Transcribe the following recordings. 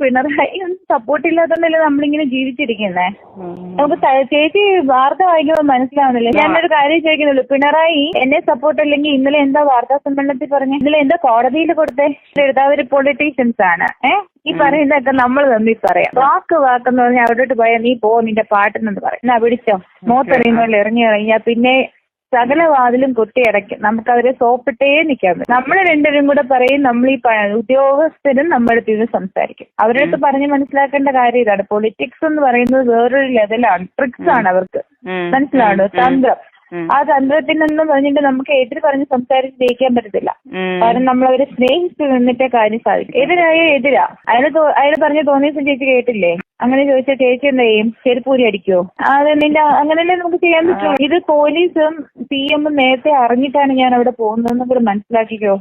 Pinarayi support ഇല്ലാത്തോണ്ടല്ലേ നമ്മളിങ്ങനെ ജീവിച്ചിരിക്കുന്നേ? നമുക്ക് ചേച്ചി വാർത്ത വായിക്കുമ്പോൾ മനസ്സിലാവുന്നില്ല? ഞാനൊരു കാര്യം ചോദിക്കുന്നുള്ളൂ. പിണറായി എന്നെ സപ്പോർട്ട് ഇല്ലെങ്കിൽ ഇന്നലെ എന്താ വാർത്താ സമ്മേളനത്തിൽ പറഞ്ഞു? ഇന്നലെ എന്താ കോടതിയിൽ കൊടുത്തേ? എഴുതാവര് പൊളിറ്റീഷ്യൻസ് ആണ്. ഏഹ് ഈ പറയുന്നതൊക്കെ നമ്മൾ തമ്മിൽ പറയാം. വാക്ക് വാക്കെന്ന് പറഞ്ഞാൽ അവിടോട്ട് പോയാൽ നീ പോ നിന്റെ പാട്ടെന്ന് പറയാം. എന്നാ പിടിച്ചോ? മോത്തെറിയുന്നോళ్ళు ഇറങ്ങി കഴിഞ്ഞാൽ പിന്നെ സകല വാതിലും കൊട്ടിയടയ്ക്കും നമുക്ക് അവരെ സോപ്പിട്ടേ നിൽക്കാൻ പറ്റും. നമ്മൾ രണ്ടുപേരും കൂടെ പറയും നമ്മൾ ഈ ഉദ്യോഗസ്ഥരും നമ്മുടെ അടുത്ത് ഇത് സംസാരിക്കും. അവരുടെ അടുത്ത് പറഞ്ഞ് മനസ്സിലാക്കേണ്ട കാര്യം ഇതാണ്. പൊളിറ്റിക്സ് എന്ന് പറയുന്നത് വേറൊരു ലെവലാണ് ട്രിക്സ് ആണ് അവർക്ക്. മനസ്സിലാണോ തന്ത്രം. ആ തന്ത്രത്തിനൊന്നും പറഞ്ഞിട്ട് നമുക്ക് എതിര് പറഞ്ഞ് സംസാരിച്ച് ജയിക്കാൻ പറ്റത്തില്ല. കാരണം നമ്മൾ അവരെ സ്നേഹിച്ച് നിന്നിട്ടേ കാര്യം സാധിക്കും. എതിരായ എതിരാ. അയാൾ അയാൾ പറഞ്ഞ തോന്നിയ ചേച്ചി കേട്ടില്ലേ? അങ്ങനെ ചോദിച്ചാൽ ചേച്ചി എന്താ ചെയ്യും? ചെരുപ്പൂരി അടിക്കുവോ അത് നിന്റെ അങ്ങനെയല്ലേ നമുക്ക് ചെയ്യാൻ പറ്റുമോ ഇത് പോലീസും സി എമ്മും നേരത്തെ അറിഞ്ഞിട്ടാണ് ഞാൻ അവിടെ പോകുന്നതെന്നും കൂടെ മനസ്സിലാക്കിക്കോ?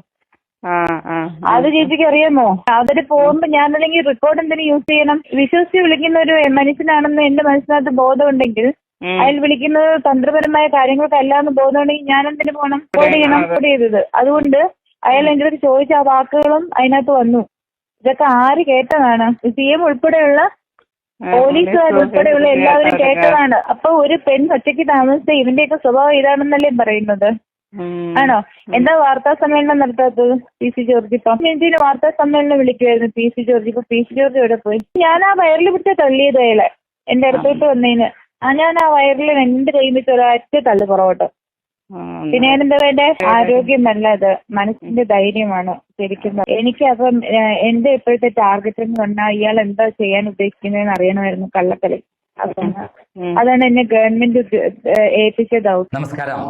അത് ചേച്ചിക്ക് അറിയാമോ? അവർ പോകുമ്പോ ഞാൻ അല്ലെങ്കിൽ റെക്കോർഡ് എന്തിനു യൂസ് ചെയ്യണം? വിശ്വസിച്ച് വിളിക്കുന്ന ഒരു മനുഷ്യനാണെന്ന് എന്റെ മനസ്സിനകത്ത് ബോധമുണ്ടെങ്കിൽ. അയാൾ വിളിക്കുന്നത് തന്ത്രപരമായ കാര്യങ്ങൾക്കല്ല എന്ന് ബോധമുണ്ടെങ്കിൽ ഞാൻ എന്തിനു പോകണം റെക്കോർഡ് ചെയ്യണം റെക്കോർഡ് ചെയ്തത്. അതുകൊണ്ട് അയാൾ എന്റെ അടുത്ത് ചോദിച്ച ആ വാക്കുകളും അതിനകത്ത് വന്നു. ഇതൊക്കെ ആര് കേട്ടതാണ്? സി എം ഉൾപ്പെടെയുള്ള പോലീസുകാർ ഉൾപ്പെടെയുള്ള എല്ലാവരും കേട്ടതാണ്. അപ്പൊ ഒരു പെൺ ഒറ്റയ്ക്ക് താമസിച്ച ഇവന്റെയൊക്കെ സ്വഭാവം ഇതാണെന്നല്ലേ പറയുന്നത്. ആണോ? എന്താ വാർത്താ സമ്മേളനം നടത്താത്തത് പി സി ജോർജ് ഇപ്പൊ? എന്തിനു വാർത്താ സമ്മേളനം വിളിക്കുമായിരുന്നു പി സി ജോർജ്. ഇപ്പൊ പി സി ജോർജ് എവിടെ പോയി? ഞാൻ ആ വയറിൽ പിടിച്ച തള്ളിയത് അയാളെ. എന്റെ അടുത്തോട്ട് വന്നതിന്. ആ ഞാൻ ആ വയറിൽ രണ്ട് കൈ വെച്ച് ഒരൊറ്റ തള്ളു പുറകോട്ട്. പിന്നെ എന്താ വേണ്ടേ ആരോഗ്യമല്ല അത് മനസ്സിന്റെ ധൈര്യമാണ് ശരിക്കും. എനിക്ക് അപ്പം എന്റെ ഇപ്പോഴത്തെ ടാർഗറ്റ് എന്ന് പറഞ്ഞാൽ ഇയാൾ എന്താ ചെയ്യാൻ ഉദ്ദേശിക്കുന്നതെന്ന് അറിയണമായിരുന്നു കള്ളക്കളി അതാണ്. എന്നെ ഗവൺമെന്റ് ഏൽപ്പിച്ച ദൗത്യം നമസ്കാരം.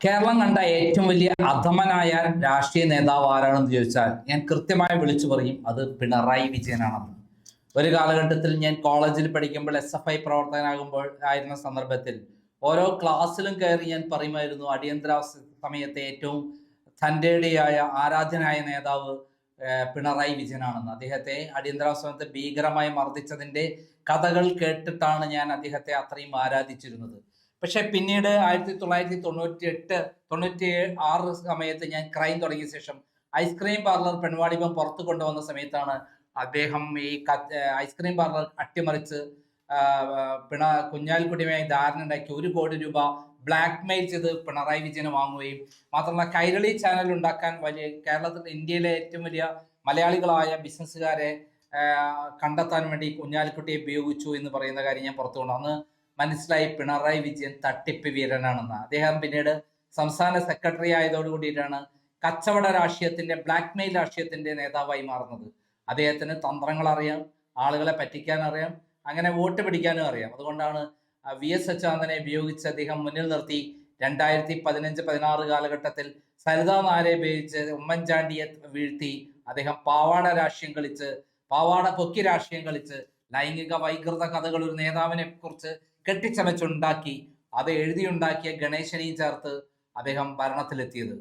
കേരളം കണ്ട ഏറ്റവും വലിയ അധമനായ രാഷ്ട്രീയ നേതാവ് ആരാണെന്ന് ചോദിച്ചാൽ ഞാൻ കൃത്യമായി വിളിച്ചു പറയും അത് പിണറായി വിജയനാണെന്ന്. ഒരു കാലഘട്ടത്തിൽ ഞാൻ കോളേജിൽ പഠിക്കുമ്പോൾ എസ് എഫ് ഐ പ്രവർത്തകനാകുമ്പോൾ ആയിരുന്ന സന്ദർഭത്തിൽ ഓരോ ക്ലാസ്സിലും കയറി ഞാൻ പറയുമായിരുന്നു അടിയന്തരാവസ്ഥ സമയത്തെ ഏറ്റവും തന്റെടിയായ ആരാധനായ നേതാവ് പിണറായി വിജയനാണെന്ന്. അദ്ദേഹത്തെ അടിയന്തരാവസ്ഥ ഭീകരമായി മർദ്ദിച്ചതിന്റെ കഥകൾ കേട്ടിട്ടാണ് ഞാൻ അദ്ദേഹത്തെ അത്രയും ആരാധിച്ചിരുന്നത്. പക്ഷെ പിന്നീട് ആയിരത്തി തൊള്ളായിരത്തി തൊണ്ണൂറ്റി എട്ട് തൊണ്ണൂറ്റി ആറ് സമയത്ത് ഞാൻ ക്രൈം തുടങ്ങിയ ശേഷം ഐസ്ക്രീം പാർലർ പെൺവാണിഭം പുറത്തു കൊണ്ടുവന്ന സമയത്താണ് അദ്ദേഹം ഈ ഐസ്ക്രീം പാർലർ അട്ടിമറിച്ച് പിണ കുഞ്ഞാലിക്കുട്ടിയുമായി ധാരണ ഉണ്ടാക്കി ഒരു കോടി രൂപ ബ്ലാക്ക് മെയിൽ ചെയ്ത് പിണറായി വിജയന് വാങ്ങുകയും മാത്രമല്ല കൈരളി ചാനൽ ഉണ്ടാക്കാൻ വലിയ കേരളത്തിൽ ഇന്ത്യയിലെ ഏറ്റവും വലിയ മലയാളികളായ ബിസിനസ്സുകാരെ കണ്ടെത്താൻ വേണ്ടി കുഞ്ഞാലിക്കുട്ടിയെ ഉപയോഗിച്ചു എന്ന് പറയുന്ന കാര്യം ഞാൻ പുറത്തു കൊണ്ടു അന്ന് മനസ്സിലായി പിണറായി വിജയൻ തട്ടിപ്പ് വീരനാണെന്ന്. അദ്ദേഹം പിന്നീട് സംസ്ഥാന സെക്രട്ടറി ആയതോടു കൂടിയിട്ടാണ് കച്ചവട രാഷ്ട്രീയത്തിന്റെ ബ്ലാക്ക് മെയിൽ രാഷ്ട്രീയത്തിന്റെ നേതാവായി മാറുന്നത്. അദ്ദേഹത്തിന് തന്ത്രങ്ങൾ അറിയാം ആളുകളെ പറ്റിക്കാൻ അറിയാം അങ്ങനെ വോട്ട് പിടിക്കാനും അറിയാം. അതുകൊണ്ടാണ് വി. എസ്. അച്യുതാനന്ദനെ ഉപയോഗിച്ച് അദ്ദേഹം മുന്നിൽ നിർത്തി രണ്ടായിരത്തി പതിനഞ്ച് പതിനാറ് കാലഘട്ടത്തിൽ സരിതാ നാരെ ഉപയോഗിച്ച് ഉമ്മൻചാണ്ടിയെ വീഴ്ത്തി അദ്ദേഹം പാവാട രാഷ്ട്രീയം കളിച്ച് പാവാട പൊക്കി രാഷ്ട്രീയം കളിച്ച് ലൈംഗിക വൈകൃത കഥകൾ ഒരു നേതാവിനെ കുറിച്ച് കെട്ടിച്ചമച്ചുണ്ടാക്കി അത് എഴുതിയുണ്ടാക്കിയ ഗണേശനെയും ചേർത്ത് അദ്ദേഹം ഭരണത്തിലെത്തിയത്.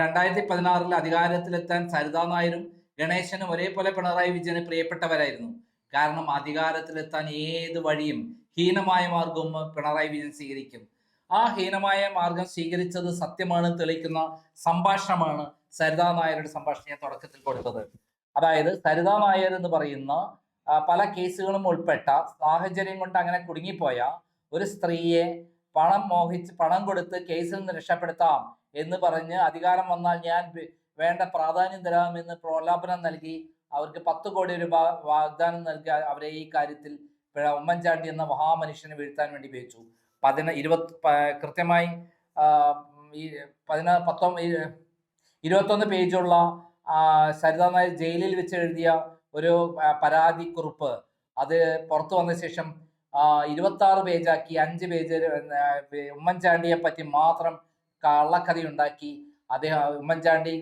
രണ്ടായിരത്തി പതിനാറിൽ അധികാരത്തിലെത്താൻ സരിതാ നായരും ഗണേശനും ഒരേപോലെ പിണറായി വിജയന് പ്രിയപ്പെട്ടവരായിരുന്നു. കാരണം അധികാരത്തിലെത്താൻ ഏത് വഴിയും ഹീനമായ മാർഗവും പിണറായി വിജയൻ സ്വീകരിക്കും. ആ ഹീനമായ മാർഗം സ്വീകരിച്ചത് സത്യമാണ് തെളിയിക്കുന്ന സംഭാഷണമാണ് സരിതാ നായരുടെ സംഭാഷണം ഞാൻ തുടക്കത്തിൽ കൊടുത്തത്. അതായത് സരിതാ നായർ എന്ന് പറയുന്ന പല കേസുകളും ഉൾപ്പെട്ട സാഹചര്യം കൊണ്ട് അങ്ങനെ കുടുങ്ങിപ്പോയ ഒരു സ്ത്രീയെ പണം മോഹിച്ച് പണം കൊടുത്ത് കേസിൽ നിന്ന് രക്ഷപ്പെടുത്താം എന്ന് പറഞ്ഞ് അധികാരം വന്നാൽ ഞാൻ വേണ്ട പ്രാധാന്യം തരാമെന്ന് പ്രോലാപനം നൽകി അവർക്ക് പത്ത് കോടി രൂപ വാഗ്ദാനം നൽകി അവരെ ഈ കാര്യത്തിൽ ഉമ്മൻചാണ്ടി എന്ന മഹാമനുഷ്യനെ വീഴ്ത്താൻ വേണ്ടി ഉപയോഗിച്ചു. പതിന ഇരുപത്തി കൃത്യമായി ഈ പതിനാ ഈ- ഇരുപത്തൊന്ന് പേജുള്ള സരിതാ നായർ ജയിലിൽ വെച്ച് എഴുതിയ ഒരു പരാതി കുറിപ്പ് അത് പുറത്തു വന്ന ശേഷം ഇരുപത്തി ആറ് പേജാക്കി അഞ്ച് പേജ് ഉമ്മൻചാണ്ടിയെ പറ്റി മാത്രം കള്ളക്കഥയുണ്ടാക്കി അദ്ദേഹം ഉമ്മൻചാണ്ടി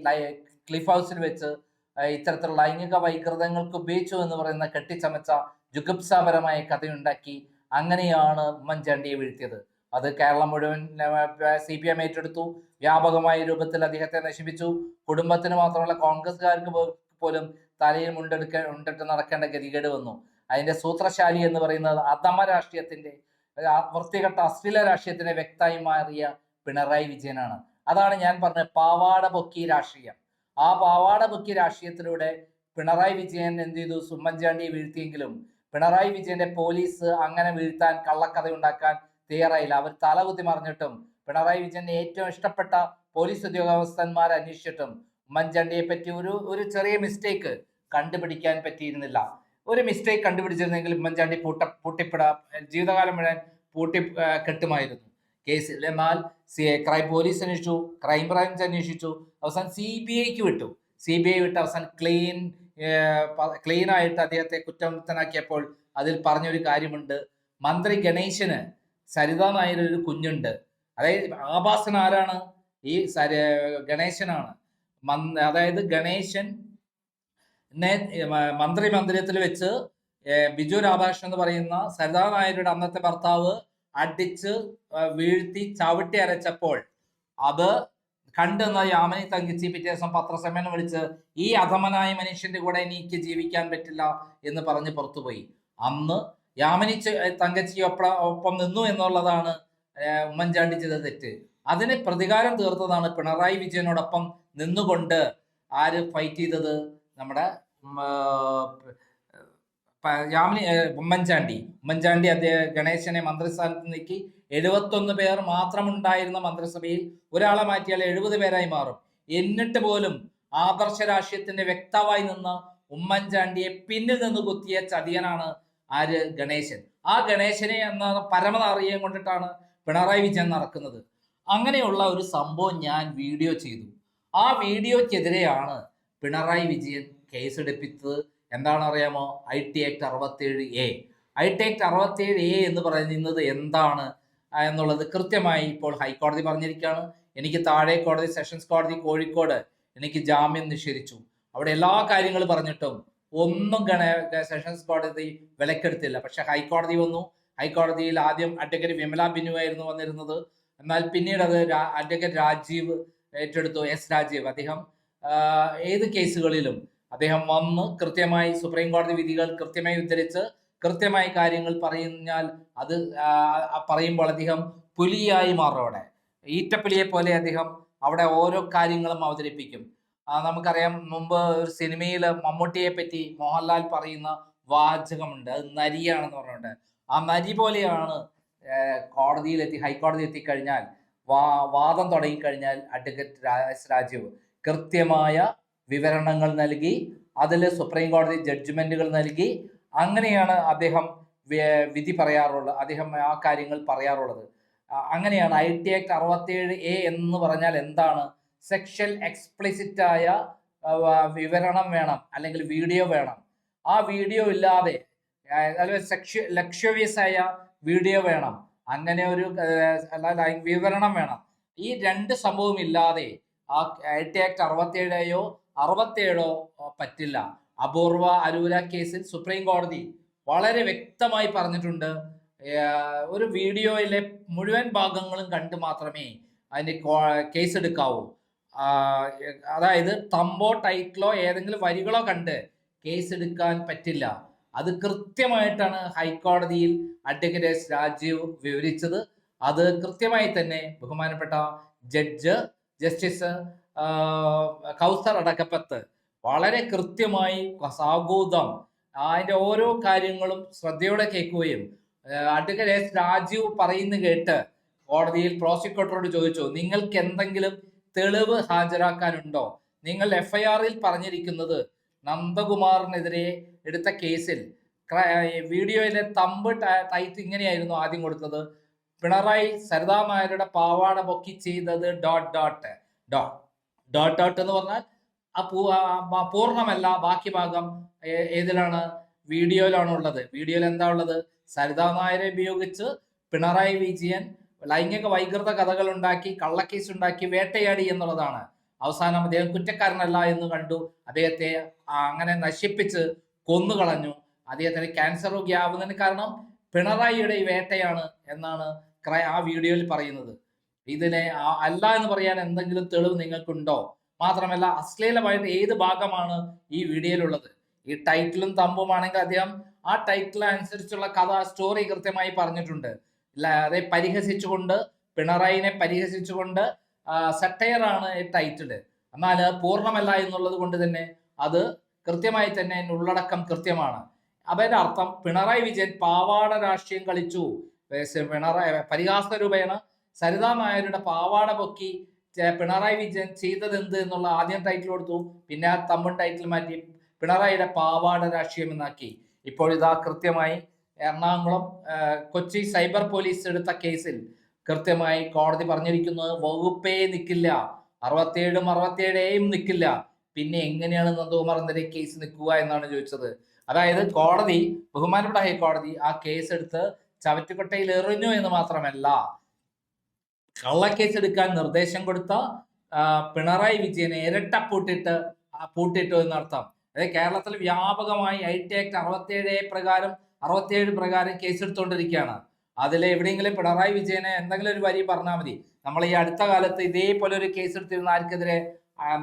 ക്ലിഫ് ഹൗസിൽ വെച്ച് ഇത്തരത്തിലുള്ള ലൈംഗിക വൈകൃതങ്ങൾക്ക് ഉപയോഗിച്ചു എന്ന് പറയുന്ന കെട്ടിച്ചമച്ച ജുഗുപ്സാപരമായ കഥയുണ്ടാക്കി അങ്ങനെയാണ് ഉമ്മൻചാണ്ടിയെ വീഴ്ത്തിയത്. അത് കേരളം മുഴുവൻ സി പി എം ഏറ്റെടുത്തു. വ്യാപകമായ രൂപത്തിൽ അദ്ദേഹത്തെ നശിപ്പിച്ചു. കുടുംബത്തിന് മാത്രമല്ല കോൺഗ്രസ്സുകാർക്ക് പോലും തലയിൽ മുണ്ടെടുക്ക ഉണ്ടിട്ട് നടക്കേണ്ട ഗതികേട് വന്നു. അതിന്റെ സൂത്രശാലി എന്ന് പറയുന്നത് അധമ രാഷ്ട്രീയത്തിന്റെ വൃത്തികെട്ട അശ്ലീല രാഷ്ട്രീയത്തിന്റെ വ്യക്തമായി മാറിയ പിണറായി വിജയനാണ്. അതാണ് ഞാൻ പറഞ്ഞ പാവാട പൊക്കി രാഷ്ട്രീയം. ആ പാവാട മുഖ്യ രാഷ്ട്രീയത്തിലൂടെ പിണറായി വിജയൻ എന്ത് ചെയ്തു? ഉമ്മൻചാണ്ടിയെ വീഴ്ത്തിയെങ്കിലും പിണറായി വിജയന്റെ പോലീസ് അങ്ങനെ വീഴ്ത്താൻ കള്ളക്കഥ ഉണ്ടാക്കാൻ തയ്യാറായില്ല. അവർ തലകുത്തി മറിഞ്ഞിട്ടും പിണറായി വിജയന്റെ ഏറ്റവും ഇഷ്ടപ്പെട്ട പോലീസ് ഉദ്യോഗസ്ഥന്മാർ അന്വേഷിച്ചിട്ടും ഉമ്മൻചാണ്ടിയെ പറ്റി ഒരു ഒരു ചെറിയ മിസ്റ്റേക്ക് കണ്ടുപിടിക്കാൻ പറ്റിയിരുന്നില്ല. ഒരു മിസ്റ്റേക്ക് കണ്ടുപിടിച്ചിരുന്നെങ്കിൽ ഉമ്മൻചാണ്ടി പൂട്ട പൂട്ടിപ്പിട ജീവിതകാലം മുഴുവൻ പൂട്ടി കെട്ടുമായിരുന്നു. കേസിൽ. എന്നാൽ ക്രൈം പോലീസ് അന്വേഷിച്ചു ക്രൈം ബ്രാഞ്ച് അന്വേഷിച്ചു അവസാനം സി ബി ഐക്ക് വിട്ടു. സി ബി ഐ വിട്ട് അവസാനം ക്ലീൻ ക്ലീൻ ആയിട്ട് അദ്ദേഹത്തെ കുറ്റമുക്തനാക്കിയപ്പോൾ അതിൽ പറഞ്ഞൊരു കാര്യമുണ്ട്. മന്ത്രി ഗണേശന് സരിത നായർ ഒരു കുഞ്ഞുണ്ട്. അതായത് ആഭാസൻ ആരാണ്? ഈ സരി ഗണേശനാണ്. അതായത് ഗണേശൻ മന്ത്രി മന്ദിരത്തിൽ വെച്ച് ബിജു രാധാകൃഷ്ണൻ എന്ന് പറയുന്ന സരിതാ നായരുടെ അന്നത്തെ ഭർത്താവ് അടിച്ച് വീഴ്ത്തി ചവിട്ടി അരച്ചപ്പോൾ അത് കണ്ടെന്ന യാമനി തങ്കിച്ചി പിറ്റേ ദിവസം പത്രസമ്മേളനം വിളിച്ച് ഈ അധമനായ മനുഷ്യന്റെ കൂടെ എനിക്ക് ജീവിക്കാൻ പറ്റില്ല എന്ന് പറഞ്ഞ് പുറത്തുപോയി. അന്ന് യാമനി തങ്കച്ചി ഒപ്പ നിന്നു എന്നുള്ളതാണ് ഉമ്മൻചാണ്ടി ചെയ്ത തെറ്റ്. അതിന് പ്രതികാരം തീർത്തതാണ് പിണറായി വിജയനോടൊപ്പം നിന്നുകൊണ്ട് ആര് ഫൈറ്റ് ചെയ്തത്? നമ്മുടെ യാമിനി ഉമ്മൻചാണ്ടി. ഉമ്മൻചാണ്ടി അദ്ദേഹം ഗണേശനെ മന്ത്രിസ്ഥാനത്ത് നീക്കി എഴുപത്തൊന്ന് പേർ മാത്രമുണ്ടായിരുന്ന മന്ത്രിസഭയിൽ ഒരാളെ മാറ്റിയാൽ എഴുപത് പേരായി മാറും. എന്നിട്ട് പോലും ആദർശ രാഷ്ട്രീയത്തിന്റെ വ്യക്തമായി നിന്ന് ഉമ്മൻചാണ്ടിയെ പിന്നിൽ നിന്ന് കുത്തിയ ചതിയനാണ് ആര്? ഗണേശൻ. ആ ഗണേശനെ എന്ന പരമനാറിയം കൊണ്ടിട്ടാണ് പിണറായി വിജയൻ നടക്കുന്നത്. അങ്ങനെയുള്ള ഒരു സംഭവം ഞാൻ വീഡിയോ ചെയ്തു. ആ വീഡിയോക്കെതിരെയാണ് പിണറായി വിജയൻ കേസെടുപ്പിച്ചത്. എന്താണെന്ന് അറിയാമോ ഐ ടി ആക്ട് അറുപത്തേഴ് എ ഐ ടി ആക്ട് അറുപത്തേഴ് എ എന്ന് പറയുന്നത് എന്താണ്? എന്നുള്ളത് കൃത്യമായി ഇപ്പോൾ ഹൈക്കോടതി പറഞ്ഞിരിക്കുകയാണ്. എനിക്ക് താഴെ കോടതി സെഷൻസ് കോടതി കോഴിക്കോട് എനിക്ക് ജാമ്യം നിഷേധിച്ചു. അവിടെ എല്ലാ കാര്യങ്ങളും പറഞ്ഞിട്ടും ഒന്നും ഗണ സെഷൻസ് കോടതി വിലക്കെടുത്തില്ല. പക്ഷെ ഹൈക്കോടതി വന്നു. ഹൈക്കോടതിയിൽ ആദ്യം അഡ്വക്കേറ്റ് വിമല ബിനു ആയിരുന്നു വന്നിരുന്നത്. എന്നാൽ പിന്നീട് അത് അഡ്വക്കേറ്റ് രാജീവ് ഏറ്റെടുത്തു. എസ് രാജീവ്. അദ്ദേഹം ഏത് കേസുകളിലും അദ്ദേഹം വന്ന് കൃത്യമായി സുപ്രീം കോടതി വിധികൾ കൃത്യമായി ഉദ്ധരിച്ച് കൃത്യമായി കാര്യങ്ങൾ പറഞ്ഞാൽ അത് പറയുമ്പോൾ അദ്ദേഹം പുലിയായി മാറും അവിടെ. ഈറ്റപ്പുലിയെ പോലെ അദ്ദേഹം അവിടെ ഓരോ കാര്യങ്ങളും അവതരിപ്പിക്കും. നമുക്കറിയാം മുമ്പ് ഒരു സിനിമയിൽ മമ്മൂട്ടിയെ പറ്റി മോഹൻലാൽ പറയുന്ന വാചകമുണ്ട്. അത് നരിയാണെന്ന് പറഞ്ഞുകൊണ്ട്. ആ നരി പോലെയാണ് കോടതിയിലെത്തി ഹൈക്കോടതി എത്തിക്കഴിഞ്ഞാൽ വാ വാദം തുടങ്ങിക്കഴിഞ്ഞാൽ അഡ്വക്കേറ്റ് രാജീവ് കൃത്യമായ വിവരണങ്ങൾ നൽകി അതിൽ സുപ്രീം കോടതി ജഡ്ജ്മെന്റുകൾ നൽകി അങ്ങനെയാണ് അദ്ദേഹം വിധി പറയാറുള്ളത് അദ്ദേഹം ആ കാര്യങ്ങൾ പറയാറുള്ളത്. അങ്ങനെയാണ് ഐ ടി ആക്ട് അറുപത്തിയേഴ് എ എന്ന് പറഞ്ഞാൽ എന്താണ്? സെക്ഷൽ എക്സ്പ്ലിസിറ്റ് ആയ വിവരണം വേണം അല്ലെങ്കിൽ വീഡിയോ വേണം. ആ വീഡിയോ ഇല്ലാതെ സെക്ഷ ലക്ഷ്യവ്യസ് ആയ വീഡിയോ വേണം. അങ്ങനെ ഒരു വിവരണം വേണം. ഈ രണ്ട് സംഭവം ഇല്ലാതെ ആ ഐ ടി ആക്ട് അറുപത്തിയേഴോ അറുപത്തിയേഴോ പറ്റില്ല. അപൂർവ അരൂര കേസിൽ സുപ്രീം കോടതി വളരെ വ്യക്തമായി പറഞ്ഞിട്ടുണ്ട്. ഒരു വീഡിയോയിലെ മുഴുവൻ ഭാഗങ്ങളും കണ്ട് മാത്രമേ അതിന് കേസ് എടുക്കാവൂ അതായത് തമ്പോ ടൈറ്റിലോ ഏതെങ്കിലും വരികളോ കണ്ട് കേസ് എടുക്കാൻ പറ്റില്ല. അത് കൃത്യമായിട്ടാണ് ഹൈക്കോടതിയിൽ അഡ്വക്കേറ്റ് എസ് രാജീവ് വിവരിച്ചത്. അത് കൃത്യമായി തന്നെ ബഹുമാനപ്പെട്ട ജഡ്ജ് ജസ്റ്റിസ് കൗസർ അടക്കപ്പത്ത്. വളരെ കൃത്യമായി സാഗൂതം അതിന്റെ ഓരോ കാര്യങ്ങളും ശ്രദ്ധയോടെ കേൾക്കുകയും അഡ്വക്കേറ്റ് എസ് രാജീവ് പറയുന്ന കേട്ട് കോടതിയിൽ പ്രോസിക്യൂട്ടറോട് ചോദിച്ചു നിങ്ങൾക്ക് എന്തെങ്കിലും തെളിവ് ഹാജരാക്കാനുണ്ടോ? നിങ്ങൾ എഫ്ഐആറിൽ പറഞ്ഞിരിക്കുന്നത് നന്ദകുമാറിനെതിരെ എടുത്ത കേസിൽ. വീഡിയോയിലെ തമ്പ് ടൈറ്റ് ഇങ്ങനെയായിരുന്നു ആദ്യം കൊടുത്തത്. പിണറായി സരിതാമാരുടെ പാവാട പൊക്കി ചെയ്തത് dot dot dot. Dot dot എന്ന് പറഞ്ഞാൽ ആ പൂ- പൂർണമല്ല ബാക്കി ഭാഗം ഏതിലാണ്? വീഡിയോയിലാണ് ഉള്ളത്. വീഡിയോയിൽ എന്താ ഉള്ളത്? സരിതാ നായരെ ഉപയോഗിച്ച് പിണറായി വിജയൻ ലൈംഗിക വൈകൃത കഥകൾ ഉണ്ടാക്കി കള്ളക്കേസ് ഉണ്ടാക്കി വേട്ടയാടി എന്നുള്ളതാണ്. അവസാനം അദ്ദേഹം കുറ്റക്കാരനല്ല എന്ന് കണ്ടു. അദ്ദേഹത്തെ അങ്ങനെ നശിപ്പിച്ച് കൊന്നുകളഞ്ഞു. അദ്ദേഹത്തിന് ക്യാൻസർ രോഗിയാവുന്നതിന് കാരണം പിണറായിയുടെ വേട്ടയാണ് എന്നാണ് ആ വീഡിയോയിൽ പറയുന്നത്. ഇതിനെ അല്ല എന്ന് പറയാൻ എന്തെങ്കിലും തെളിവ് നിങ്ങൾക്കുണ്ടോ? മാത്രമല്ല അശ്ലീലമായിട്ട് ഏത് ഭാഗമാണ് ഈ വീഡിയോയിലുള്ളത്? ഈ ടൈറ്റിലും തമ്പുമാണെങ്കിൽ അദ്ദേഹം ആ ടൈറ്റിൽ അനുസരിച്ചുള്ള കഥ സ്റ്റോറി കൃത്യമായി പറഞ്ഞിട്ടുണ്ട്. അതെ പരിഹസിച്ചുകൊണ്ട് പിണറായിനെ പരിഹസിച്ചുകൊണ്ട് സട്ടയർ ആണ് ഈ ടൈറ്റിൽ എന്നാൽ പൂർണമല്ല എന്നുള്ളത് കൊണ്ട് തന്നെ അത് കൃത്യമായി തന്നെ ഉള്ളടക്കം കൃത്യമാണ്. അതിന്റെ അർത്ഥം പിണറായി വിജയൻ പാവാട രാഷ്ട്രീയം കളിച്ചു. പിണറായി പരിഹാസ രൂപേണ സരിതാ നായരുടെ പാവാട പൊക്കി പിണറായി വിജയൻ ചെയ്തത് എന്ത് എന്നുള്ള ആദ്യം ടൈറ്റിൽ കൊടുത്തു. പിന്നെ ആ തമ്മും ടൈറ്റിൽ മാറ്റി പിണറായിയുടെ പാവാട രാഷ്ട്രീയം എന്നാക്കി. ഇപ്പോൾ ഇതാ കൃത്യമായി എറണാകുളം കൊച്ചി സൈബർ പോലീസ് എടുത്ത കേസിൽ കൃത്യമായി കോടതി പറഞ്ഞിരിക്കുന്നത് വകുപ്പേ നിൽക്കില്ല അറുപത്തിയേഴും അറുപത്തിയേഴേയും നിൽക്കില്ല പിന്നെ എങ്ങനെയാണ് നന്ദകുമാറിന്റെ കേസ് നിൽക്കുക എന്നാണ് ചോദിച്ചത്. അതായത് കോടതി ബഹുമാനപ്പെട്ട ഹൈക്കോടതി ആ കേസ് എടുത്ത് ചവറ്റുകൊട്ടയിൽ എറിഞ്ഞു എന്ന് മാത്രമല്ല കള്ളക്കേസ് എടുക്കാൻ നിർദ്ദേശം കൊടുത്ത പിണറായി വിജയനെ ഇരട്ട പൂട്ടിട്ട് പൂട്ടിട്ടു എന്നർത്ഥം. അതായത് കേരളത്തിൽ വ്യാപകമായി ഐ ടി ആക്ട് അറുപത്തിയേഴ് പ്രകാരം അറുപത്തിയേഴ് പ്രകാരം കേസ് എടുത്തുകൊണ്ടിരിക്കുകയാണ് അതിൽ എവിടെയെങ്കിലും പിണറായി വിജയനെ എന്തെങ്കിലും ഒരു വരി പറഞ്ഞാൽ മതി. നമ്മൾ ഈ അടുത്ത കാലത്ത് ഇതേപോലെ ഒരു കേസ് എടുത്തിരുന്ന ആർക്കെതിരെ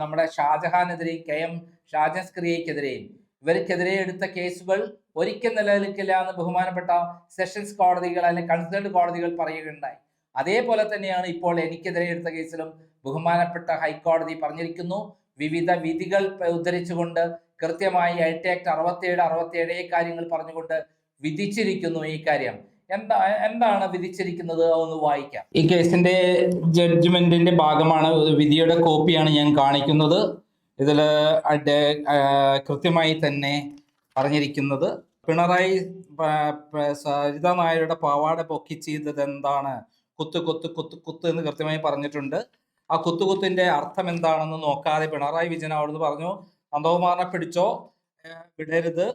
നമ്മുടെ ഷാജഹാനെതിരെയും കെ എം ഷാജസ്ക്രിയക്കെതിരെയും ഇവർക്കെതിരെ എടുത്ത കേസുകൾ ഒരിക്കൽ നിലനിൽക്കില്ല എന്ന് ബഹുമാനപ്പെട്ട സെഷൻസ് കോടതികൾ അല്ലെങ്കിൽ കൺസേൺഡ് കോടതികൾ പറയുകയുണ്ടായി. അതേപോലെ തന്നെയാണ് ഇപ്പോൾ എനിക്കെതിരെ എടുത്ത കേസിലും ബഹുമാനപ്പെട്ട ഹൈക്കോടതി പറഞ്ഞിരിക്കുന്നു. വിവിധ വിധികൾ ഉദ്ധരിച്ചുകൊണ്ട് കൃത്യമായി ഐ ആക്ട് അറുപത്തിയേഴ് അറുപത്തിയേഴ് കാര്യങ്ങൾ പറഞ്ഞുകൊണ്ട് വിധിച്ചിരിക്കുന്നു ഈ കാര്യം. എന്താ എന്താണ് വിധിച്ചിരിക്കുന്നത് ഒന്ന് വായിക്കാം. ഈ കേസിന്റെ ജഡ്ജ്മെന്റിന്റെ ഭാഗമാണ് വിധിയുടെ കോപ്പിയാണ് ഞാൻ കാണിക്കുന്നത്. ഇതിൽ കൃത്യമായി തന്നെ പറഞ്ഞിരിക്കുന്നത്. പിണറായി സരിത നായരുടെ പാവാട പൊക്കി ചെയ്തത് എന്താണ് കുത്ത് കുത്ത് കുത്ത് കുത്ത് എന്ന് കൃത്യമായി പറഞ്ഞിട്ടുണ്ട്. ആ കുത്തുകുത്തിന്റെ അർത്ഥം എന്താണെന്ന് നോക്കാതെ പിണറായി വിജയൻ അവിടുന്ന് പറഞ്ഞു നന്ദകുമാറിനെ പിടിച്ചോ വിടരുത്.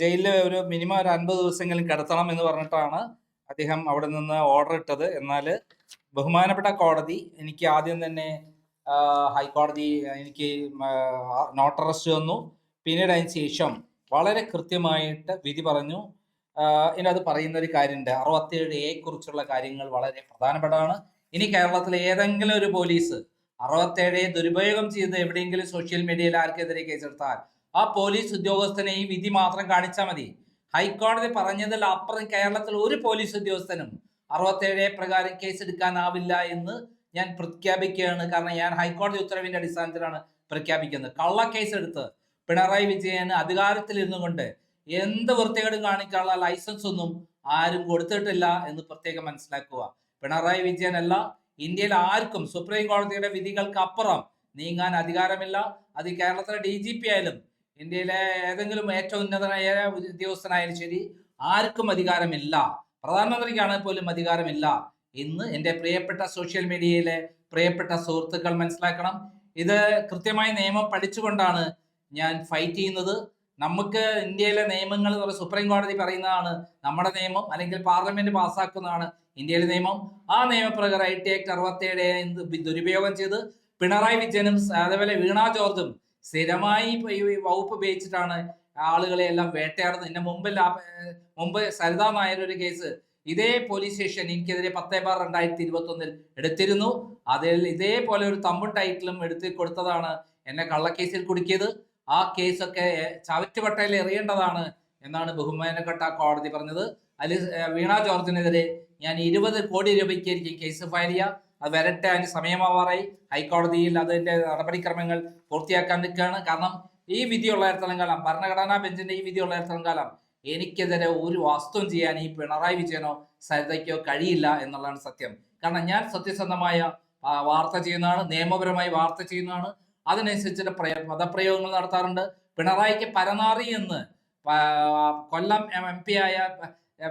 ജയിലിൽ ഒരു മിനിമം ഒരു അൻപത് ദിവസമെങ്കിലും കിടത്തണം എന്ന് പറഞ്ഞിട്ടാണ് അദ്ദേഹം അവിടെ നിന്ന് ഓർഡർ ഇട്ടത്. എന്നാൽ ബഹുമാനപ്പെട്ട കോടതി എനിക്ക് ആദ്യം തന്നെ ഹൈക്കോടതി എനിക്ക് നോട്ട് അറസ്റ്റ് തന്നു. പിന്നീട് അതിന് ശേഷം വളരെ കൃത്യമായിട്ട് വിധി പറഞ്ഞു. ഇതിനകത്ത് പറയുന്ന ഒരു കാര്യമുണ്ട്. അറുപത്തിയേഴ് എ കുറിച്ചുള്ള കാര്യങ്ങൾ വളരെ പ്രധാനപ്പെട്ടതാണ്. ഇനി കേരളത്തിലെ ഏതെങ്കിലും ഒരു പോലീസ് അറുപത്തേഴ് ദുരുപയോഗം ചെയ്ത് എവിടെയെങ്കിലും സോഷ്യൽ മീഡിയയിൽ ആർക്കെതിരെ കേസെടുത്താൽ ആ പോലീസ് ഉദ്യോഗസ്ഥനെ ഈ വിധി മാത്രം കാണിച്ചാൽ മതി. ഹൈക്കോടതി പറഞ്ഞതിൽ അപ്പുറം കേരളത്തിൽ ഒരു പോലീസ് ഉദ്യോഗസ്ഥനും അറുപത്തേഴ് പ്രകാരം കേസെടുക്കാനാവില്ല എന്ന് ഞാൻ പ്രഖ്യാപിക്കുകയാണ്. കാരണം ഞാൻ ഹൈക്കോടതി ഉത്തരവിന്റെ അടിസ്ഥാനത്തിലാണ് പ്രഖ്യാപിക്കുന്നത്. കള്ള കേസെടുത്ത് പിണറായി വിജയൻ അധികാരത്തിലിരുന്നു കൊണ്ട് എന്ത് വൃത്തികേടും കാണിക്കാനുള്ള ലൈസൻസ് ഒന്നും ആരും കൊടുത്തിട്ടില്ല എന്ന് പ്രത്യേകം മനസ്സിലാക്കുക. പിണറായി വിജയൻ അല്ല ഇന്ത്യയിൽ ആർക്കും സുപ്രീം കോടതിയുടെ വിധികൾക്ക് അപ്പുറം നീങ്ങാൻ അധികാരമില്ല. അത് കേരളത്തിലെ ഡി ജി പി ആയാലും ഇന്ത്യയിലെ ഏതെങ്കിലും ഏറ്റവും ഉന്നതനായ ഉദ്യോഗസ്ഥനായാലും ശരി ആർക്കും അധികാരമില്ല. പ്രധാനമന്ത്രിക്കാണ് പോലും അധികാരമില്ല ഇന്ന് എന്റെ പ്രിയപ്പെട്ട സോഷ്യൽ മീഡിയയിലെ പ്രിയപ്പെട്ട സുഹൃത്തുക്കൾ മനസ്സിലാക്കണം. ഇത് കൃത്യമായി നിയമം പഠിച്ചുകൊണ്ടാണ് ഞാൻ ഫൈറ്റ് ചെയ്യുന്നത്. നമുക്ക് ഇന്ത്യയിലെ നിയമങ്ങൾ എന്ന് പറയുന്നത് സുപ്രീം കോടതി പറയുന്നതാണ് നമ്മുടെ നിയമം അല്ലെങ്കിൽ പാർലമെന്റ് പാസ്സാക്കുന്നതാണ് ഇന്ത്യയിലെ നിയമം. ആ നിയമപ്രകാരം ഐ ടി ആക്ട് അറുപത്തേഴ് ദുരുപയോഗം ചെയ്ത് പിണറായി വിജയനും അതേപോലെ വീണ ജോർജും സ്ഥിരമായി വകുപ്പ് ഉപയോഗിച്ചിട്ടാണ് ആളുകളെ എല്ലാം വേട്ടയാടുന്നത്. ഇതിന്റെ മുമ്പിൽ മുമ്പ് സരിതാ നായർ ഒരു കേസ് ഇതേ പോലീസ് സ്റ്റേഷൻ എനിക്കെതിരെ പത്തേ ബാർ രണ്ടായിരത്തി ഇരുപത്തി ഒന്നിൽ എടുത്തിരുന്നു. അതിൽ ഇതേപോലെ ഒരു തമ്പും ടൈറ്റിലും എടുത്ത് കൊടുത്തതാണ് എന്നെ കള്ളക്കേസിൽ കുടുക്കിയത്. ആ കേസൊക്കെ ചവറ്റുപട്ടയിൽ എറിയേണ്ടതാണ് എന്നാണ് ബഹുമാനപ്പെട്ട കോടതി പറഞ്ഞത്. അതിൽ വീണ ജോർജിനെതിരെ ഞാൻ ഇരുപത് കോടി രൂപയ്ക്ക് എനിക്ക് കേസ് ഫയൽ ചെയ്യുക അത് വരട്ടെ അതിന് സമയമാവാറായി. ഹൈക്കോടതിയിൽ അതിന്റെ നടപടിക്രമങ്ങൾ പൂർത്തിയാക്കാൻ നിൽക്കുകയാണ്. കാരണം ഈ വിധിയുള്ളിടത്തോളം കാലം ഭരണഘടനാ ബെഞ്ചിന്റെ ഈ വിധിയുള്ളിടത്തോളം കാലം എനിക്കെതിരെ ഒരു വാസ്തവം ചെയ്യാൻ ഈ പിണറായി വിജയനോ സരിതയ്ക്കോ കഴിയില്ല എന്നുള്ളതാണ് സത്യം. കാരണം ഞാൻ സത്യസന്ധമായ വാർത്ത ചെയ്യുന്നതാണ് നിയമപരമായി വാർത്ത ചെയ്യുന്നതാണ്. അതിനനുസരിച്ചിട്ട് പ്രയ പദപ്രയോഗങ്ങൾ നടത്താറുണ്ട്. പിണറായിക്ക് പരനാറി എന്ന് കൊല്ലം എം പി ആയ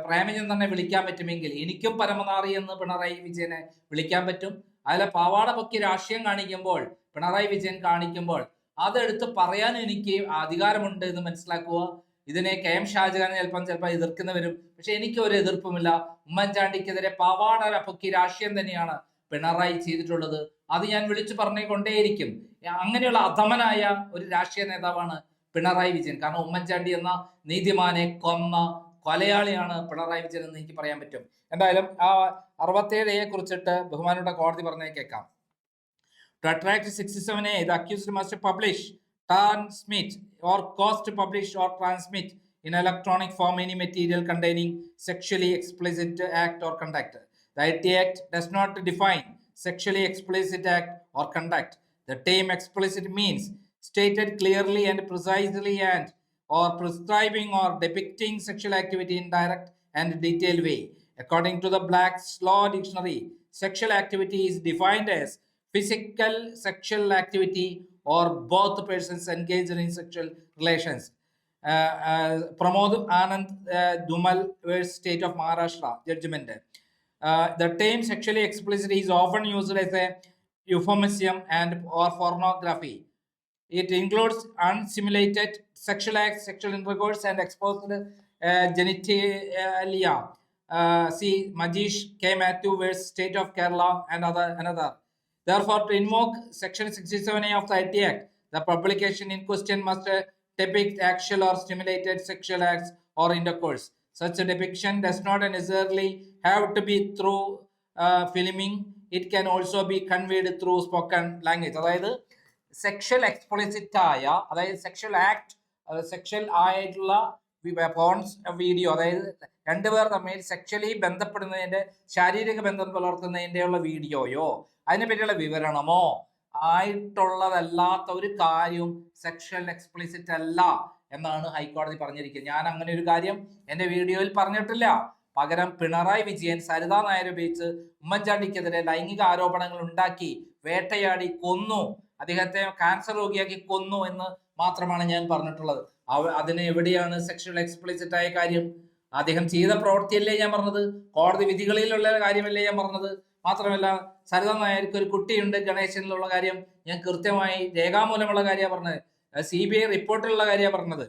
പ്രേമചന്ദ്രനെ വിളിക്കാൻ പറ്റുമെങ്കിൽ എനിക്കും പരമനാറി എന്ന് പിണറായി വിജയനെ വിളിക്കാൻ പറ്റും. അതിലെ പാവാട പൊക്കി രാഷ്ട്രീയം കാണിക്കുമ്പോൾ പിണറായി വിജയൻ കാണിക്കുമ്പോൾ അതെടുത്ത് പറയാൻ എനിക്ക് അധികാരമുണ്ട് എന്ന് മനസ്സിലാക്കുക. ഇതിനെ കെ എം ഷാജഹാൻ ചിലപ്പം ചിലപ്പോൾ എതിർക്കുന്നവരും പക്ഷെ എനിക്ക് ഒരു എതിർപ്പുമില്ല. ഉമ്മൻചാണ്ടിക്കെതിരെ പാവാട പൊക്കി രാഷ്ട്രീയം തന്നെയാണ് പിണറായി ചെയ്തിട്ടുള്ളത്. അത് ഞാൻ വിളിച്ചു പറഞ്ഞുകൊണ്ടേയിരിക്കും. അങ്ങനെയുള്ള അധമനായ ഒരു രാഷ്ട്രീയ നേതാവാണ് പിണറായി വിജയൻ. കാരണം ഉമ്മൻചാണ്ടി എന്ന നീതിമാനെ കൊന്ന കൊലയാളിയാണ് പിണറായി വിജയൻ എന്ന് എനിക്ക് പറയാൻ പറ്റും. എന്തായാലും ആ അറുപത്തേഴ് എയെ കുറിച്ചിട്ട് ബഹുമാനയുടെ കോടതി പറഞ്ഞേ കേൾക്കാം. To attract 67A, the accused must publish, transmit, or or conduct. The IT Act does not define sexually explicit act or conduct. The term explicit means stated clearly and precisely and or prescribing or depicting sexual activity in direct and detailed way. According to the Black's Law Dictionary, sexual activity is defined as physical sexual activity or both persons engaged in sexual relations. Uh, uh, Pramod Anand uh, Dumal State of Maharashtra judgment. Uh, the term sexually explicit is often used as a euphemism and or pornography. It includes unsimulated sexual acts, sexual intercourse, and exposed uh, genitalia. Uh, see Majish K. Matthew versus State of Kerala and other another. Therefore, to invoke Section 67A of the IT Act, the publication in question must depict actual or stimulated sexual acts or intercourse. Such a depiction does not necessarily have to be through uh, filming. It can also be conveyed through spoken language. അതായത് sexual explicit ആയ അതായത് sexual act sexual ആയിട്ടുള്ള porns video അതായത് രണ്ടുപേർ തമ്മിൽ sexually ബന്ധപ്പെടുന്നതിന്റെ ശാരീരിക ബന്ധം പുലർത്തുന്നതിന്റെയുള്ള വീഡിയോയോ അതിനെ പറ്റിയുള്ള വിവരണമോ ആയിട്ടുള്ളതല്ലാത്ത ഒരു കാര്യവും സെക്ഷൽ എക്സ്പ്ലിസിറ്റ് അല്ല എന്നാണ് ഹൈക്കോടതി പറഞ്ഞിരിക്കുന്നത് ഞാൻ അങ്ങനെ ഒരു കാര്യം എന്റെ വീഡിയോയിൽ പറഞ്ഞിട്ടില്ല പകരം പിണറായി വിജയൻ സരിതാ നായർ ഉപയോഗിച്ച് ഉമ്മൻചാണ്ടിക്കെതിരെ ലൈംഗിക ആരോപണങ്ങൾ ഉണ്ടാക്കി വേട്ടയാടി കൊന്നു. അദ്ദേഹത്തെ ക്യാൻസർ രോഗിയാക്കി കൊന്നു എന്ന് മാത്രമാണ് ഞാൻ പറഞ്ഞിട്ടുള്ളത്. അതിന് എവിടെയാണ് സെക്ഷൽ എക്സ്പ്ലിസിറ്റ് ആയ കാര്യം? അദ്ദേഹം ചെയ്ത പ്രവൃത്തിയല്ലേ ഞാൻ പറഞ്ഞത്? കോടതി വിധികളിലുള്ള കാര്യമല്ലേ ഞാൻ പറഞ്ഞത്? മാത്രമല്ല സരിത നായർക്ക് ഒരു കുട്ടിയുണ്ട് ഗണേശനിലുള്ള കാര്യം ഞാൻ കൃത്യമായി രേഖാമൂലമുള്ള കാര്യമാണ് പറഞ്ഞത്. സി ബി ഐ റിപ്പോർട്ടിലുള്ള കാര്യമാണ് പറഞ്ഞത്.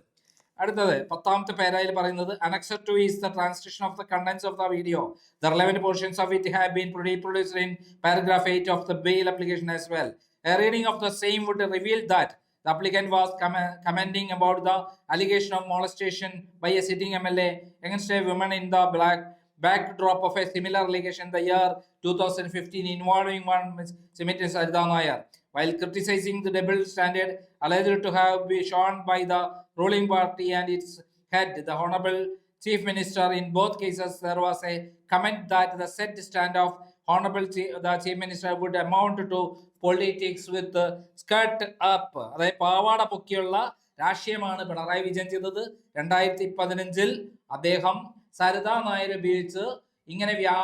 അടുത്തത് പത്താമത്തെ പേരായിൽ പറയുന്നത് annexure two is the translation of the contents of the video the relevant portions of it have been reproduced in paragraph 8 of the bail application as well a reading of the same would reveal that the applicant was com- commenting about the allegation of molestation by a sitting MLA against a woman in the black backdrop of a similar allegation the year 2015 involving one Ms. Simiti Sarida Nair. While criticizing the double standard alleged to have been shown by the ruling party and its head, the Honorable Chief Minister, in both cases, there was a comment that the set stand of Honorable Chief, the Chief Minister would amount to politics with the skirt up. അതായത് പാവാട പൊക്കിയുള്ള രാഷ്ട്രീയമാണ് പിണറായി വിജയൻ ചെയ്തത് രണ്ടായിരത്തി പതിനഞ്ചിൽ അദ്ദേഹം സരിതാ നായർ ഉപയോഗിച്ച് ഇങ്ങനെ വ്യാ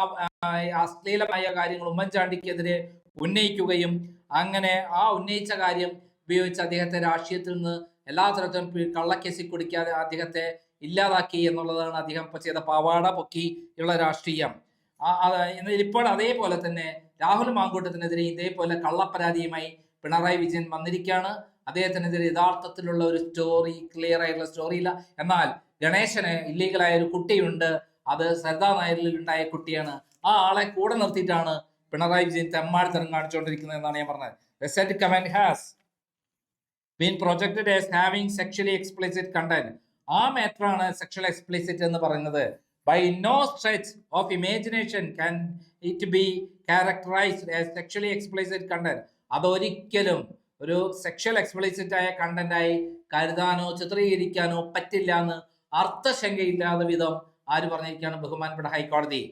അശ്ലീലമായ കാര്യങ്ങൾ ഉമ്മൻചാണ്ടിക്കെതിരെ ഉന്നയിക്കുകയും അങ്ങനെ ആ ഉന്നയിച്ച കാര്യം ഉപയോഗിച്ച് അദ്ദേഹത്തെ രാഷ്ട്രീയത്തിൽ നിന്ന് എല്ലാ തരത്തിലും കള്ളക്കേസി കുടിക്കാതെ അദ്ദേഹത്തെ ഇല്ലാതാക്കി എന്നുള്ളതാണ് അദ്ദേഹം ഇപ്പൊ ചെയ്ത പാവാട പൊക്കി ഉള്ള രാഷ്ട്രീയം. ഇപ്പോൾ അതേപോലെ തന്നെ രാഹുൽ മാങ്കൂട്ടത്തിനെതിരെ ഇതേപോലെ കള്ളപ്പരാതിയുമായി പിണറായി വിജയൻ വന്നിരിക്കുകയാണ്. അദ്ദേഹത്തിനെതിരെ യഥാർത്ഥത്തിലുള്ള ഒരു സ്റ്റോറി ക്ലിയർ ആയിട്ടുള്ള സ്റ്റോറി ഇല്ല. എന്നാൽ ഗണേശന് ഇല്ലീഗലായ ഒരു കുട്ടിയുണ്ട്. അത് സരിതാ നായരിൽ ഉണ്ടായ കുട്ടിയാണ്. ആ ആളെ കൂടെ നിർത്തിയിട്ടാണ് പിണറായി വിജയൻ തെമ്മാടിത്തരം കാണിച്ചുകൊണ്ടിരിക്കുന്നത് എന്നാണ് ഞാൻ പറഞ്ഞത്. The command has been projected as having sexually explicit content. ആ മാറ്ററാണ് സെക്ഷൽ എക്സ്പ്ലിസിറ്റ് എന്ന് പറയുന്നത്? By no stretch of imagination can it be characterised as sexually explicit content അതൊരിക്കലും ഒരു സെക്ഷൽ എക്സ്പ്ലിസിറ്റ് ആയ കണ്ടന്റായി കരുതാനോ ചിത്രീകരിക്കാനോ പറ്റില്ല എന്ന് അർത്ഥശങ്കയില്ലാത്ത വിധം ആര് പറഞ്ഞിരിക്കുകയാണ് ബഹുമാനപ്പെട്ട ഹൈക്കോടതി.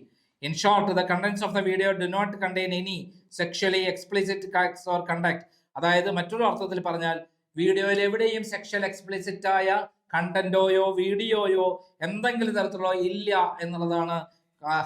In short the contents of the video do not contain any sexually explicit acts or conduct അതായത് മറ്റൊരു അർത്ഥത്തിൽ പറഞ്ഞാൽ വീഡിയോയിൽ എവിടെയും സെക്ഷൽ എക്സ്പ്ലിസിറ്റ് ആയ കണ്ടന്റോയോ വീഡിയോയോ എന്തെങ്കിലും തരത്തിലോ ഇല്ല എന്നുള്ളതാണ്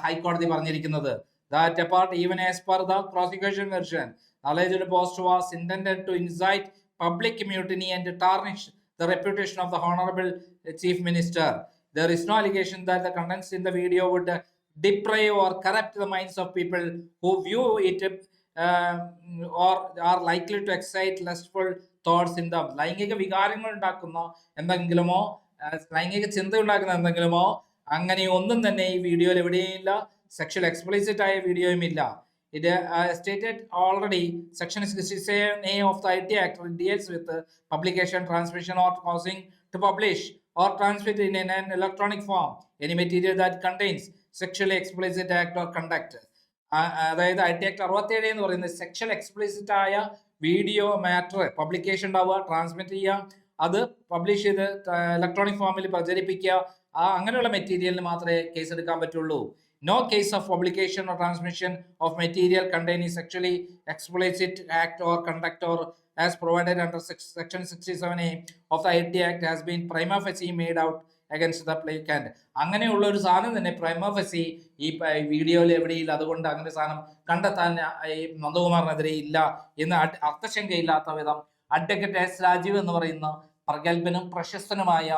ഹൈക്കോടതി പറഞ്ഞിരിക്കുന്നത് that apart even as per the prosecution version alleged post was intended to incite public mutiny tarnish the reputation of the honorable chief minister. There is no allegation that the contents in the video would uh, deprive or corrupt the minds of people who view it uh, or are likely to excite lustful thoughts in them. ലൈംഗിക വികാരങ്ങൾ ഉണ്ടാക്കുന്ന എന്തെങ്കിലുമോ ലൈംഗിക ചിന്ത ഉണ്ടാക്കുന്ന എന്തെങ്കിലുമോ അങ്ങനെ ഒന്നും തന്നെ ഈ വീഡിയോയിൽ എവിടെയും ഇല്ല സെക്ഷൽ എക്സ്പ്ലിസിറ്റ് ആയ വീഡിയോയും ഇല്ല It uh, stated already, Section 67A of the IT Act deals with uh, publication, transmission, or causing to publish or transmit in an, an electronic form any material that contains sexually explicit act or conduct. ആ, അതായത് I T act അറുപത്തേഴ് എന്ന് പറയുന്നത് sexual explicit ആയ video matter publication ഉണ്ടാവുക transmit ചെയ്യുക അത് publish ചെയ്ത് ഇലക്ട്രോണിക് ഫോമിൽ പ്രചരിപ്പിക്കുക ആ അങ്ങനെയുള്ള മെറ്റീരിയലിന് മാത്രമേ കേസ് എടുക്കാൻ പറ്റുള്ളൂ no case of publication or transmission of material containing sexually explicit act or conduct or as provided under sec- section 67A of the IT Act has been prima facie made out against the ക്യാൻഡ് അങ്ങനെയുള്ള ഒരു സാധനം തന്നെ പ്രൈമഫസി ഈ വീഡിയോയിൽ എവിടെയില്ല. അതുകൊണ്ട് അങ്ങനെ സാധനം കണ്ടെത്താൻ ഈ നന്ദകുമാറിനെതിരെ ഇല്ല എന്ന് അർത്ഥശങ്കയില്ലാത്ത വിധം അഡ്വക്കേറ്റ് എസ് രാജീവ് എന്ന് പറയുന്ന പ്രഗത്ഭനും പ്രശസ്തനുമായ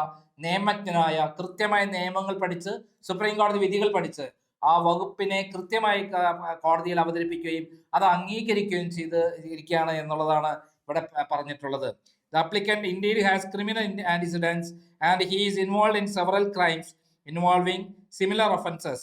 നിയമജ്ഞനായ കൃത്യമായ നിയമങ്ങൾ പഠിച്ച് സുപ്രീം കോടതി വിധികൾ പഠിച്ച് ആ വകുപ്പിനെ കൃത്യമായി കോടതിയിൽ അവതരിപ്പിക്കുകയും അത് അംഗീകരിക്കുകയും ചെയ്ത് ഇരിക്കുകയാണ് എന്നുള്ളതാണ് ഇവിടെ പറഞ്ഞിട്ടുള്ളത്. The applicant indeed has criminal antecedents and he is involved in several crimes involving similar offenses.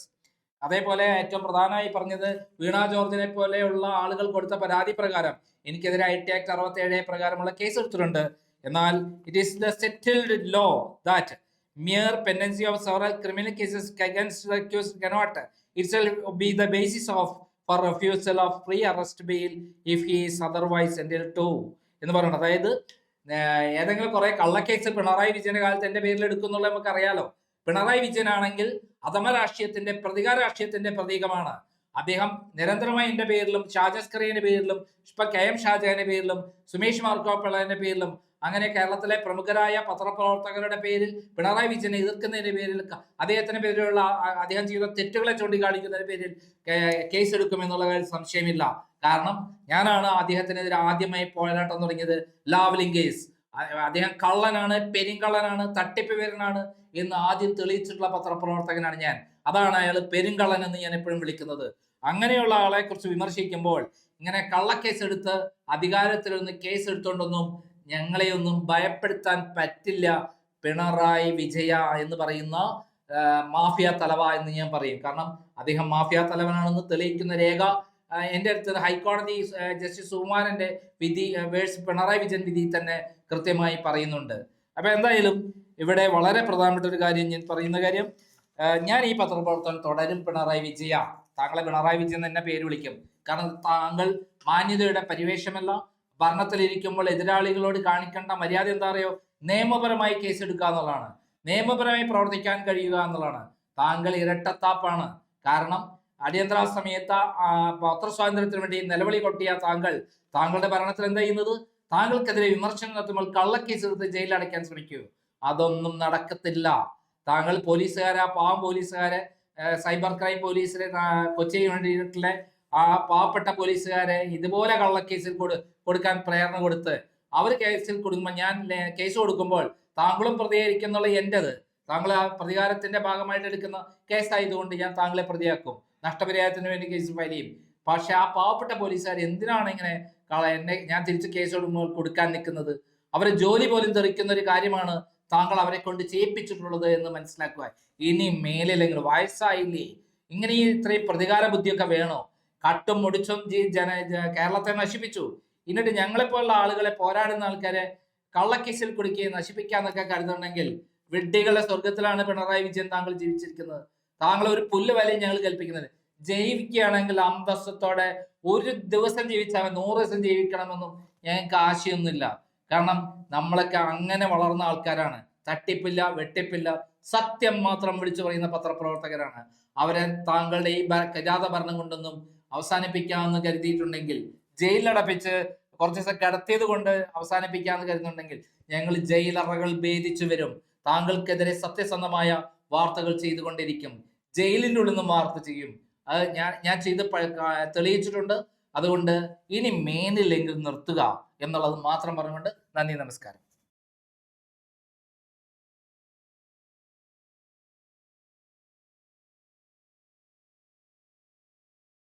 അതേപോലെ ഏറ്റവും പ്രധാനമായി പറഞ്ഞത് വീണ ജോർജിനെ പോലെയുള്ള ആളുകൾ കൊടുത്ത പരാതി പ്രകാരം എനിക്കെതിരെ ഐ ടി ആക്ട് അറുപത്തി ഏഴ് പ്രകാരമുള്ള കേസ് എടുത്തിട്ടുണ്ട് എന്നാൽ it is the settled law that mere pendency of several criminal cases against the be cannot itself be the basis of for refusal of if he is otherwise entitled to എന്ന് പറയുന്നത് അതായത് ഏതെങ്കിലും കുറെ കള്ളക്കേസ് പിണറായി വിജയന്റെ കാലത്ത് എന്റെ പേരിൽ എടുക്കുന്നുള്ള നമുക്ക് അറിയാലോ പിണറായി വിജയനാണെങ്കിൽ അധമ രാഷ്ട്രീയത്തിന്റെ പ്രതികാര രാഷ്ട്രീയത്തിന്റെ പ്രതീകമാണ്. അദ്ദേഹം നിരന്തരമായി എന്റെ പേരിലും ഷാജസ്കറിയുടെ പേരിലും ഇപ്പൊ കെ എം ഷാജഹാന്റെ പേരിലും സുമേഷ് മാർക്കോപ്പിള്ളന്റെ പേരിലും അങ്ങനെ കേരളത്തിലെ പ്രമുഖരായ പത്രപ്രവർത്തകരുടെ പേരിൽ പിണറായി വിജയനെ എതിർക്കുന്നതിന്റെ പേരിൽ അദ്ദേഹത്തിന്റെ അദ്ദേഹത്തിന് പേരിലുള്ള അദ്ദേഹം ചെയ്ത തെറ്റുകളെ ചൂണ്ടിക്കാണിക്കുന്നതിന്റെ പേരിൽ കേ- കേസ് എടുക്കുമെന്നുള്ള കാര്യം സംശയമില്ല. കാരണം ഞാനാണ് അദ്ദേഹത്തിനെതിരെ ആദ്യമായി പോരാട്ടം തുടങ്ങിയത് ലാവ്ലിംഗ് കേസ് അദ്ദേഹം കള്ളനാണ് പെരുങ്കള്ളനാണ് തട്ടിപ്പുകാരനാണ് എന്ന് ആദ്യം തെളിയിച്ചിട്ടുള്ള പത്രപ്രവർത്തകനാണ് ഞാൻ. അതാണ് അയാൾ പെരുങ്കള്ളൻ എന്ന് ഞാൻ എപ്പോഴും വിളിക്കുന്നത്. അങ്ങനെയുള്ള ആളെ കുറിച്ച് വിമർശിക്കുമ്പോൾ ഇങ്ങനെ കള്ളക്കേസ് എടുത്ത് അധികാരത്തിൽ നിന്ന് കേസ് എടുത്തുകൊണ്ടൊന്നും ഞങ്ങളെയൊന്നും ഭയപ്പെടുത്താൻ പറ്റില്ല. പിണറായി വിജയ എന്ന് പറയുന്ന മാഫിയ തലവ എന്ന് ഞാൻ പറയും. കാരണം അദ്ദേഹം മാഫിയ തലവനാണെന്ന് തെളിയിക്കുന്ന രേഖ എന്റെ അടുത്ത് ഹൈക്കോടതി ജസ്റ്റിസ് സുകുമാരന്റെ വിധി വേഴ്സ് പിണറായി വിജയൻ വിധി തന്നെ കൃത്യമായി പറയുന്നുണ്ട്. അപ്പൊ എന്തായാലും ഇവിടെ വളരെ പ്രധാനപ്പെട്ട ഒരു കാര്യം ഞാൻ പറയുന്ന കാര്യം ഞാൻ ഈ പത്രപ്രവർത്തനം തുടരും പിണറായി വിജയ. താങ്കളെ പിണറായി വിജയൻ തന്നെ പേര് വിളിക്കും. കാരണം താങ്കൾ മാന്യതയുടെ പരിവേഷമല്ല ഭരണത്തിലിരിക്കുമ്പോൾ എതിരാളികളോട് കാണിക്കേണ്ട മര്യാദ എന്താ പറയുക നിയമപരമായി കേസെടുക്കുക എന്നുള്ളതാണ്. നിയമപരമായി പ്രവർത്തിക്കാൻ കഴിയുക എന്നുള്ളതാണ്. താങ്കൾ ഇരട്ടത്താപ്പാണ്. കാരണം അടിയന്തര സമയത്ത് പത്ര പത്രസ്വാതന്ത്ര്യത്തിന് വേണ്ടി നിലവിളി കൊട്ടിയ താങ്കൾ താങ്കളുടെ ഭരണത്തിൽ എന്താ ചെയ്യുന്നത്? താങ്കൾക്കെതിരെ വിമർശനം നടത്തുമ്പോൾ കള്ളക്കേസ് എടുത്ത് ജയിലിൽ അടയ്ക്കാൻ ശ്രമിക്കൂ. അതൊന്നും നടക്കത്തില്ല. താങ്കൾ പോലീസുകാരെ പാവം പോലീസുകാരെ സൈബർ ക്രൈം പോലീസിലെ കൊച്ചി യൂണിറ്റിലെ ആ പാവപ്പെട്ട പോലീസുകാരെ ഇതുപോലെ കള്ളക്കേസിൽ കൊടു കൊടുക്കാൻ പ്രേരണ കൊടുത്ത് അവർ കേസിൽ കൊടുക്കുമ്പോൾ ഞാൻ കേസ് കൊടുക്കുമ്പോൾ താങ്കളും പ്രതികരിക്കുന്നുള്ള എന്റെത് താങ്കൾ ആ പ്രതികാരത്തിന്റെ ഭാഗമായിട്ട് എടുക്കുന്ന കേസായതുകൊണ്ട് ഞാൻ താങ്കളെ പ്രതിയാക്കും. നഷ്ടപരിഹാരത്തിന് വേണ്ടി കേസ് ഫയൽ ചെയ്യും. പക്ഷെ ആ പാവപ്പെട്ട പോലീസുകാർ എന്തിനാണ് ഇങ്ങനെ എന്നെ ഞാൻ തിരിച്ച് കേസ് കൊടുക്കുമ്പോൾ കൊടുക്കാൻ നിൽക്കുന്നത്? അവരെ ജോലി പോലും തെറിക്കുന്ന ഒരു കാര്യമാണ് താങ്കൾ അവരെ കൊണ്ട് ചെയ്യിപ്പിച്ചിട്ടുള്ളത് എന്ന് മനസ്സിലാക്കുക ഇനി മേലില്ലെങ്കിൽ വയസ്സായില്ലേ? ഇങ്ങനെ ഈ ഇത്രയും പ്രതികാര ബുദ്ധിയൊക്കെ വേണോ? കട്ടും മുടിച്ചും ജീ ജന കേരളത്തെ നശിപ്പിച്ചു. എന്നിട്ട് ഞങ്ങളെപ്പോലുള്ള ആളുകളെ പോരാടുന്ന ആൾക്കാരെ കള്ളക്കേസിൽ കുടുക്കുകയും നശിപ്പിക്കാന്നൊക്കെ കരുതുന്നുണ്ടെങ്കിൽ വിഡ്ഢികളുടെ സ്വർഗത്തിലാണ് പിണറായി വിജയൻ താങ്കൾ ജീവിച്ചിരിക്കുന്നത്. താങ്കൾ ഒരു പുല്ല് വിലയും ഞങ്ങൾ കൽപ്പിക്കുന്നത് ജീവിക്കുകയാണെങ്കിൽ അന്തസ്സത്തോടെ ഒരു ദിവസം ജീവിച്ചാൽ നൂറ് ദിവസം ജീവിക്കണമെന്നും ഞങ്ങൾക്ക് ആശയൊന്നുമില്ല. കാരണം നമ്മളൊക്കെ അങ്ങനെ വളർന്ന ആൾക്കാരാണ്. തട്ടിപ്പില്ല വെട്ടിപ്പില്ല സത്യം മാത്രം വിളിച്ചു പറയുന്ന പത്രപ്രവർത്തകരാണ്. അവരെ താങ്കളുടെ ഈ കിരാത ഭരണം കൊണ്ടൊന്നും അവസാനിപ്പിക്കാമെന്ന് കരുതിയിട്ടുണ്ടെങ്കിൽ ജയിലിലടപ്പിച്ച് കുറച്ച് ദിവസം കിടത്തിയത് കൊണ്ട് അവസാനിപ്പിക്കാമെന്ന് കരുതുന്നുണ്ടെങ്കിൽ ഞങ്ങൾ ജയിലറകൾ ഭേദിച്ചു വരും. താങ്കൾക്കെതിരെ സത്യസന്ധമായ വാർത്തകൾ ചെയ്തുകൊണ്ടിരിക്കും. ജയിലിന്റെ ഉള്ളിൽ നിന്നും വാർത്ത ചെയ്യും. അത് ഞാൻ ഞാൻ ചെയ്ത് തെളിയിച്ചിട്ടുണ്ട്. അതുകൊണ്ട് ഇനി മേനില്ലെങ്കിൽ നിർത്തുക എന്നുള്ളത് മാത്രം പറഞ്ഞുകൊണ്ട് നന്ദി നമസ്കാരം.